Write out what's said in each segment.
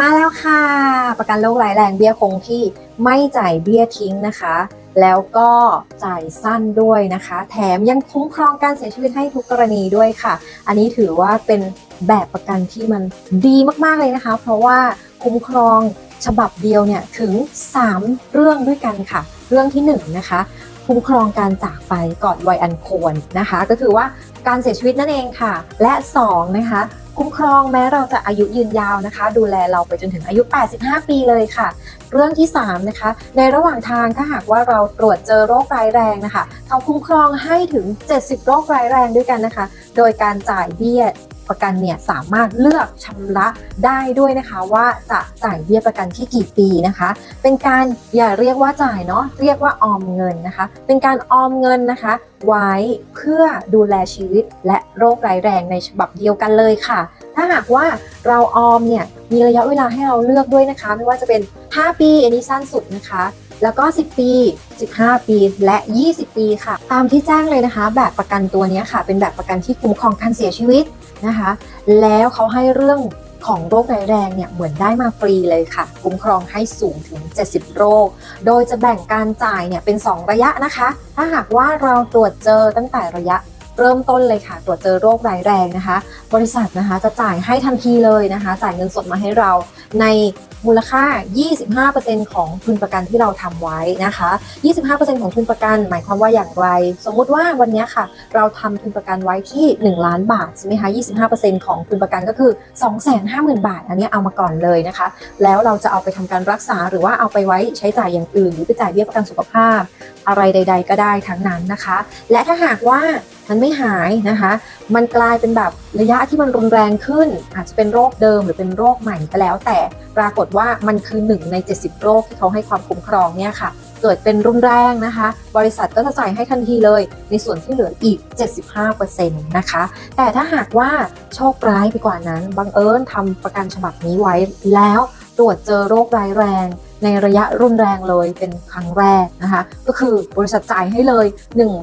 มาแล้วค่ะ ประกันโรคร้ายแรงเบี้ยคงที่ไม่จ่ายเบี้ยทิ้งนะคะ แล้วก็จ่ายสั้นด้วยนะคะ แถมยังคุ้มครองการเสียชีวิตให้ทุกกรณีด้วยค่ะ อันนี้ถือว่าเป็นแบบประกันที่มันดีมากๆเลยนะคะ เพราะว่าคุ้มครองฉบับเดียวเนี่ยถึง 3 เรื่องด้วยกันค่ะ เรื่องที่1นะคะ คุ้มครองการจากไปก่อนวัยอันควรนะคะ ก็คือว่าการเสียชีวิตนั่นเองค่ะ และ2นะคะคุ้มครองแม้เราจะอายุยืนยาวนะคะ ดูแลเราไปจนถึงอายุ 85 ปีเลยค่ะ เรื่องที่ 3 นะคะ ในระหว่างทางถ้าหากว่าเราตรวจเจอโรคร้ายแรงนะคะเขาคุ้มครองให้ถึง 70 โรคร้ายแรงด้วยกันนะคะ โดยการจ่ายเบี้ย ประกันเนี่ยสามารถเลือกชำระได้ด้วยนะคะว่าจะจ่ายเบี้ยประกันที่กี่ปีนะคะ เป็นการอย่าเรียกว่าจ่ายเนาะเรียกว่าออมเงินนะคะ เป็นการออมเงินนะคะ ไว้เพื่อดูแลชีวิตและโรคร้ายแรงในฉบับเดียวกันเลยค่ะ ถ้าหากว่าเราออมเนี่ยมีระยะเวลาให้เราเลือกด้วยนะคะ ไม่ว่าจะเป็น 5 ปีอันนี้สั้นสุดนะคะ แล้วก็ 10 ปี 15 ปี และ 20 ปีค่ะ ตามที่แจ้งเลยนะคะ แบบประกันตัวนี้ค่ะ เป็นแบบประกันที่คุ้มครองการเสียชีวิตนะคะ แล้วเขาให้เรื่องของโรคร้ายแรงเนี่ยเหมือนได้มาฟรีเลยค่ะ คุ้มครองให้สูงถึง 70 โรค โดยจะแบ่งการจ่ายเนี่ยเป็น 2 ระยะนะคะ ถ้าหากว่าเราตรวจเจอตั้งแต่ระยะเริ่มต้นเลยค่ะ ตรวจเจอโรคร้ายแรงนะคะ บริษัทนะคะจะจ่ายให้ทันทีเลยนะคะ จ่ายเงินสดมาให้เราใน มูลค่า 25%ของทุนประกันที่เราทำไว้นะคะ 25%ของทุนประกัน หมายความว่าอย่างไร สมมุติว่าวันนี้ค่ะ เราทำทุนประกันไว้ที่ 1 ล้านบาทใช่ไหมคะ25%ของทุนประกันก็คือ 250,000 บาท อันนี้เอามาก่อนเลยนะคะ แล้วเราจะเอาไปทำการรักษาหรือว่าเอาไปไว้ใช้จ่ายอย่างอื่น หรือไปจ่ายเบี้ยประกันสุขภาพ อะไรใด ๆ ก็ได้ทั้งนั้นนะคะ และถ้าหากว่า มันไม่หายนะคะ มันกลายเป็นแบบระยะที่มันรุนแรงขึ้น อาจจะเป็นโรคเดิมหรือเป็นโรคใหม่ก็แล้ว แต่ปรากฏว่ามันคือ1ใน 70 โรคที่เขาให้ความคุ้มครองเนี่ยค่ะ เกิดเป็นรุนแรงนะคะ บริษัทก็จะจ่ายให้ทันทีเลย ในส่วนที่เหลืออีก 75%นะคะ แต่ถ้าหากว่าโชคร้ายไปกว่านั้น บังเอิญทำประกันฉบับนี้ไว้แล้วตรวจเจอโรคร้ายแรงในระยะรุนแรงเลยเป็นครั้งแรกนะคะ ก็คือบริษัทจ่ายให้เลย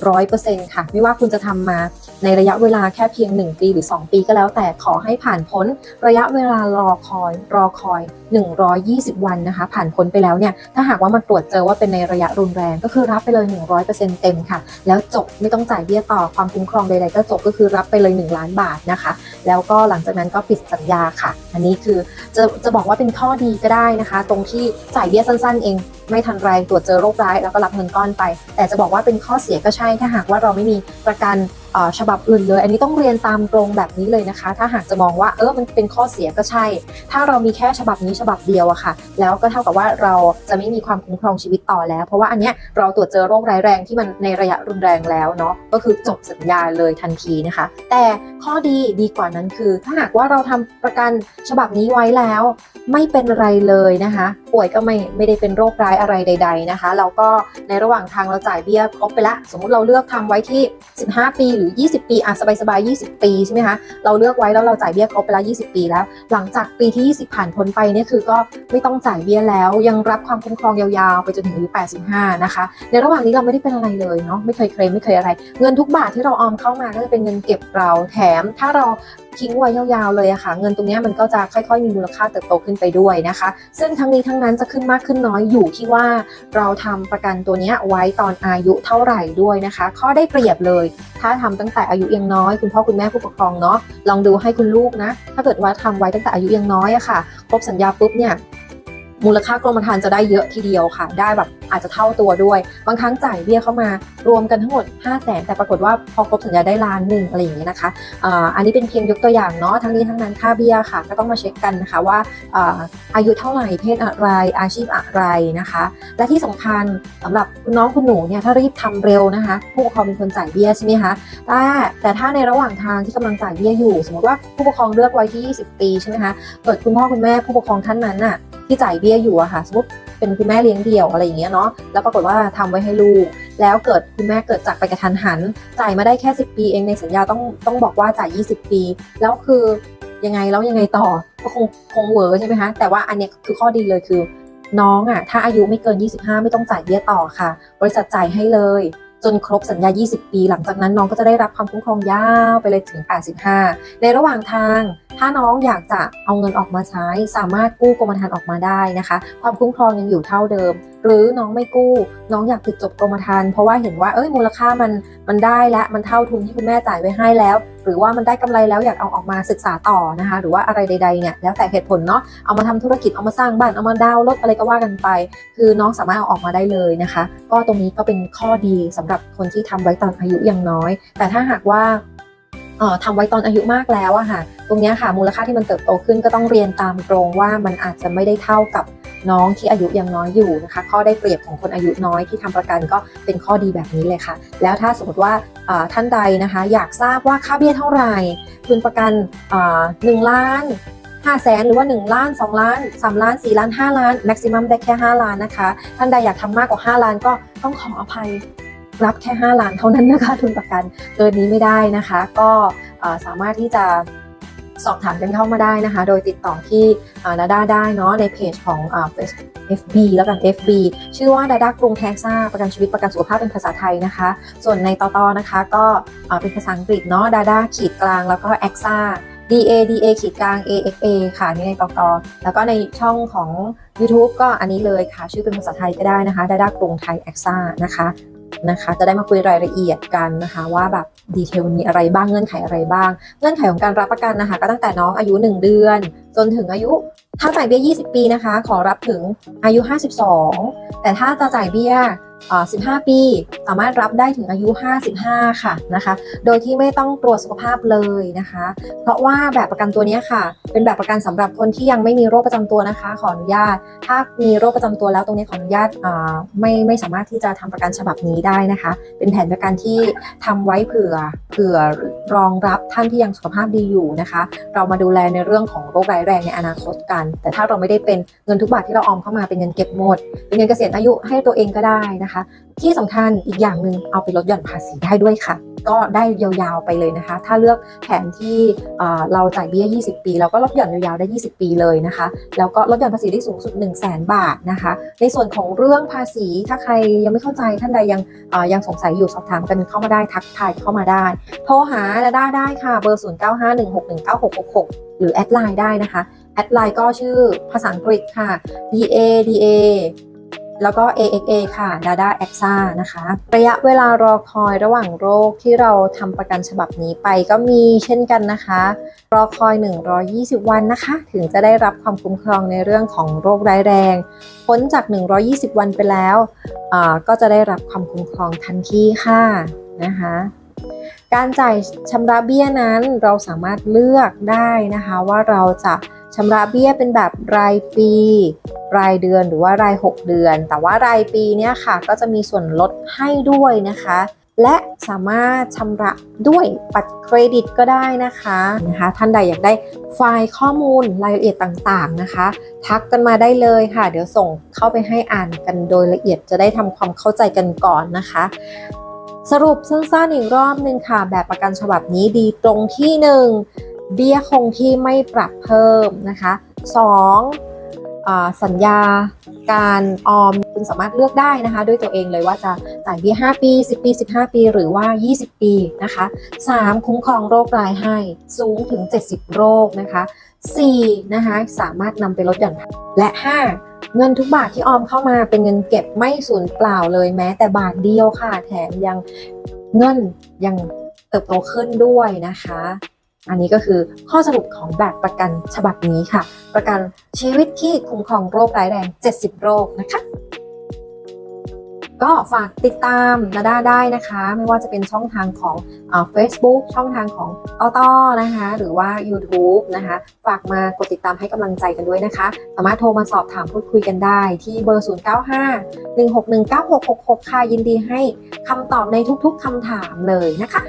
100%ค่ะ ไม่ว่าคุณจะทำมาในระยะเวลาแค่เพียง 1 ปีหรือ 2 ปีก็แล้ว แต่ขอให้ผ่านพ้นระยะเวลารอคอย รอคอย 120 วันนะคะ ผ่านพ้นไปแล้วเนี่ยถ้าหากว่ามันตรวจเจอว่าเป็นในระยะรุนแรงก็คือรับไปเลย 100%เต็มค่ะ แล้วจบไม่ต้องจ่ายเบี้ยต่อความคุ้มครองใดๆก็จบก็คือรับไปเลย 1 ล้านบาทนะคะ แล้วก็หลังจากนั้นก็ปิดสัญญาค่ะ อันนี้คือจะจะบอกว่าเป็นข้อดีก็ได้นะคะ ตรงที่จ่ายเบี้ยสั้นๆเอง ไม่ทันไรตรวจเจอโรคร้ายแล้วก็รับเงินก้อนไป แต่จะบอกว่าเป็นข้อเสียก็ใช่ถ้าหากว่าเราไม่มีประกัน ฉบับอื่นเลย อันนี้ต้องเรียนตามตรงแบบนี้เลยนะคะ ถ้าหากจะมองว่าเออมันเป็นข้อเสียก็ใช่ ถ้าเรามีแค่ฉบับนี้ฉบับเดียวอะค่ะ แล้วก็เท่ากับว่าเราจะไม่มีความคุ้มครองชีวิตต่อแล้ว เพราะว่าอันเนี้ยเราตรวจเจอโรคร้ายแรงที่มันในระยะรุนแรงแล้วเนาะก็คือจบสัญญาเลยทันทีนะคะ แต่ข้อดีดีกว่านั้นคือ ถ้าหากว่าเราทำประกันฉบับนี้ไว้แล้ว ไม่เป็นไรเลยนะคะ ป่วยก็ไม่ไม่ได้เป็นโรคร้ายอะไรใด ๆนะคะ เราก็ในระหว่างทางเราจ่ายเบี้ยครบไปละ สมมุติเราเลือกทำไว้ที่ 15 ปีหรือ20 ปีอะสบายๆ 20 ปีใช่ไหมคะเราเลือกไว้แล้วเราจ่ายเบี้ยครบไปและ20 ปีแล้ว หลังจากปีที่ 20 ผ่านพ้นไปเนี่ยคือก็ไม่ต้องจ่ายเบี้ยแล้ว ยังรับความคุ้มครองยาวๆ ไปจนถึงอายุ 85 นะคะ ในระหว่างนี้เราไม่ได้เป็นอะไรเลยเนาะไม่เคยเคลมไม่เคยอะไร เงินทุกบาทที่เราออมเข้ามาก็จะเป็นเงินเก็บเราแถม ถ้าเราทิ้งไว้ยาวๆเลยอะค่ะ เงินตรงนี้มันก็จะค่อยๆ มีมูลค่าเติบโตขึ้นไปด้วยนะคะ ซึ่งทั้งนี้ทั้งนั้นจะขึ้นมากขึ้นน้อยอยู่ที่ว่าเราทำประกันตัวนี้ไว้ตอนอายุเท่าไหร่ด้วยนะคะ ข้อได้เปรียบเลย ถ้าทำตั้งแต่อายุยังน้อย คุณพ่อคุณแม่ผู้ปกครองเนาะลองดูให้คุณลูกนะ ถ้าเกิดว่าทำไว้ตั้งแต่อายุยังน้อยอะค่ะครบสัญญาปุ๊บเนี่ย มูลค่ากรมธรรม์จะได้เยอะทีเดียวค่ะ ได้แบบอาจจะเท่าตัวด้วย บางครั้งจ่ายเบี้ยเข้ามารวมกันทั้งหมด 5 0 0แสนแต่ปรากฏว่าพอครบสัญญาได้ล้านหนึ่งอะไรอย่างเงี้ยนะคะอ่าอันนี้เป็นเพียงยกตัวอย่างเนาะทั้งนี้ทั้งนั้นค่าเบี้ยค่ะ ก็ต้องมาเช็คกันนะคะว่าอ่าอายุเท่าไหร่เพศอะไรอาชีพอะไรนะคะ และที่สำคัญสำหรับคุณน้องคุณหนูเนี่ยถ้ารีบทำเร็วนะคะ ผู้ปกครองเป็นคนจ่ายเบี้ยใช่ไหมคะแต่แต่ถ้าในระหว่างทางที่กำลังจ่ายเบี้ยอยู่ สมมติว่าผู้ปกครองเลือกไว้ที่ 20 ปีใช่ไหมคะเกิดคุณพ่อคุณแม่ผู้ปกครองท่านนั้นน่ะที่จ่ายเบี้ยอยู่อะค่ะสมมติเป็นคุณแม่เลี้ยงเดี่ยวอะไรอย่างเงี้ยเนาะแล้วปรากฏว่าทำไว้ให้ลูก แล้วเกิดคุณแม่เกิดจากไปกระทันหัน จ่ายมาได้แค่ 10 ปีเองในสัญญาต้องต้องบอกว่าจ่าย 20 ปี แล้วคือยังไงแล้วยังไงต่อก็คงคงเวอร์ใช่ไหมคะแต่ว่าอันเนี้ยคือข้อดีเลยคือน้องอะถ้าอายุไม่เกิน 25 ไม่ต้องจ่ายเบี้ยต่อค่ะ บริษัทจ่ายให้เลย จนครบสัญญา 20 ปี หลังจากนั้นน้องก็จะได้รับความคุ้มครองยาวไปเลยถึง 85 ในระหว่างทาง ถ้าน้องอยากจะเอาเงินออกมาใช้ สามารถกู้กรมธรรม์ออกมาได้นะคะ ความคุ้มครองยังอยู่เท่าเดิม หรือน้องไม่กู้ น้องอยากปิดจบกรมธรรม์เพราะว่าเห็นว่าเอ้ยมูลค่ามันมันได้แล้วมันเท่าทุนที่คุณแม่จ่ายไว้ให้แล้วหรือว่ามันได้กำไรแล้วอยากเอาออกมาศึกษาต่อนะคะ หรือว่าอะไรใดๆเนี่ยแล้วแต่เหตุผลเนาะเอามาทำธุรกิจเอามาสร้างบ้านเอามาดาวน์รถอะไรก็ว่ากันไป คือน้องสามารถเอาออกมาได้เลยนะคะ ก็ตรงนี้ก็เป็นข้อดีสำหรับคนที่ทำไว้ตอนอายุยังน้อย แต่ถ้าหากว่าเอ่อทำไว้ตอนอายุมากแล้วอะค่ะ ตรงนี้ค่ะมูลค่าที่มันเติบโตขึ้นก็ต้องเรียนตามตรงว่ามันอาจจะไม่ได้เท่ากับ น้องที่อายุยังน้อยอยู่นะคะ ข้อได้เปรียบของคนอายุน้อยที่ทำประกันก็เป็นข้อดีแบบนี้เลยค่ะ แล้วถ้าสมมติว่าท่านใดนะคะ อยากทราบว่าค่าเบี้ยเท่าไหร่ทุนประกันหนึ่งล้านห้าแสนหรือว่า 1 ล้าน 2 ล้าน 3 ล้าน 4 ล้าน 5 ล้านแม็กซิมัมได้แค่ 5 ล้านนะคะ ท่านใดอยากทำมากกว่า 5 ล้านก็ต้องขออภัยรับแค่ 5 ล้านเท่านั้นนะคะ ทุนประกันเกินนี้ไม่ได้นะคะ ก็สามารถที่จะ สอบถามกันเข้ามาได้นะคะ โดยติดต่อที่ดาด้าได้เนาะในเพจของเฟซ FB แล้วกัน FB ชื่อว่าดาด้ากรุงแท็กซ่าประกันชีวิตประกันสุขภาพเป็นภาษาไทยนะคะ ส่วนในตอตอนะคะก็เป็นภาษาอังกฤษเนาะดาด้าขีดกลางแล้วก็ a x a D A D A ขีดกลาง A X A ค่ะนี่ในตอกอแล้วก็ในช่องของ YouTube ก็อันนี้เลยค่ะ ชื่อเป็นภาษาไทยก็ได้นะคะดาด้ากรุงไทย a x a นะคะ นะคะ จะได้มาคุยรายละเอียดกันนะคะว่าแบบดีเทลมีอะไรบ้างเงื่อนไขอะไรบ้าง เงื่อนไขของการรับประกันนะคะ ก็ตั้งแต่น้องอายุ 1 เดือน จนถึงอายุถ้าจ่ายเบี้ย 20 ปีนะคะ ขอรับถึงอายุ 52 แต่ถ้าจะจ่ายเบี้ย 15 ปี สามารถรับได้ถึงอายุ 55 ค่ะนะคะ โดยที่ไม่ต้องตรวจสุขภาพเลยนะคะ เพราะว่าแบบประกันตัวนี้ค่ะ เป็นแบบประกันสำหรับคนที่ยังไม่มีโรคประจำตัวนะคะ ขออนุญาต ถ้ามีโรคประจำตัวแล้วตรงนี้ขออนุญาตอ่าไม่ไม่สามารถที่จะทำประกันฉบับนี้ได้นะคะ เป็นแผนประกันที่ทำไว้เผื่อเผื่อรองรับท่านที่ยังสุขภาพดีอยู่นะคะ เรามาดูแลในเรื่องของโรคร้ายแรงในอนาคตกัน แต่ถ้าเราไม่ได้เป็นเงินทุกบาทที่เราออมเข้ามาเป็นเงินเก็บหมดเป็นเงินเกษียณอายุให้ตัวเองก็ได้นะคะที่สำคัญอีกอย่างหนึ่งเอาไปลดหย่อนภาษีได้ด้วยค่ะ ก็ได้ยาวๆไปเลยนะคะ ถ้าเลือกแผนที่เราจ่ายเบี้ย 20 ปีเราก็ลดหย่อนยาวๆได้ 20 ปีเลยนะคะ แล้วก็ลดหย่อนภาษีได้สูงสุด 1 0 0 0 0แบาทนะคะ ในส่วนของเรื่องภาษีถ้าใครยังไม่เข้าใจท่านใดยังยังสงสัยอยู่สอบถามกันเข้ามาได้ทักทายเข้ามาได้ โทรหาดาด้ได้ค่ะเบอร์ 0951619666 หรือแอดไลน์ได้นะคะแอดไลน์ก็ชื่อภาษาอังกฤษค่ะ D A D A แล้วก็ AXA ค่ะ Dada AXA นะคะ ระยะเวลารอคอยระหว่างโรคที่เราทำประกันฉบับนี้ไปก็มีเช่นกันนะคะ รอคอย 120 วันนะคะ ถึงจะได้รับความคุ้มครองในเรื่องของโรคร้ายแรง พ้นจาก 120 วันไปแล้วอ่าก็จะได้รับความคุ้มครองทันทีค่ะนะคะการจ่ายชำระเบี้ยนั้นเราสามารถเลือกได้นะคะว่าเราจะ ชำระเบี้ยเป็นแบบรายปี รายเดือนหรือว่าราย 6 เดือน แต่ว่ารายปีเนี่ยค่ะก็จะมีส่วนลดให้ด้วยนะคะ และสามารถชำระด้วยบัตรเครดิตก็ได้นะคะนะคะ ท่านใดอยากได้ไฟล์ข้อมูลรายละเอียดต่างๆนะคะ ทักกันมาได้เลยค่ะ เดี๋ยวส่งเข้าไปให้อ่านกันโดยละเอียดจะได้ทำความเข้าใจกันก่อนนะคะสรุปสั้นๆอีกรอบหนึ่งค่ะ แบบประกันฉบับนี้ดีตรงที่หนึ่ง เบี้ยคงที่ไม่ปรับเพิ่มนะคะสองสัญญาการออมคุณสามารถเลือกได้นะคะ ด้วยตัวเองเลยว่าจะจ่ายเบี้ย 5 ปี 10 ปี 15 ปี หรือว่า 20 ปีนะคะ 3. คุ้มครองโรครายให้สูงถึง 70 โรคนะคะ 4. นะคะสามารถนำไปลดหย่อนและ 5. เงินทุกบาทที่ออมเข้ามาเป็นเงินเก็บไม่สูญเปล่าเลยแม้ แต่บาทเดียวค่ะ แถมยังเงินยังเติบโตขึ้นด้วยนะคะ อันนี้ก็คือข้อสรุปของแบบประกันฉบับนี้ค่ะ ประกันชีวิตที่คุ้มครองโรคร้ายแรง 70 โรคนะคะ ก็ฝากติดตามนาด้าได้นะคะ ไม่ว่าจะเป็นช่องทางของเฟซบุ๊กช่องทางของต้อต้อนะคะ หรือว่า YouTube นะคะ ฝากมากดติดตามให้กำลังใจกันด้วยนะคะ สามารถโทรมาสอบถามพูดคุยกันได้ที่เบอร์ 0951619666 ค่ะยินดีให้คำตอบในทุกๆคำถามเลยนะคะ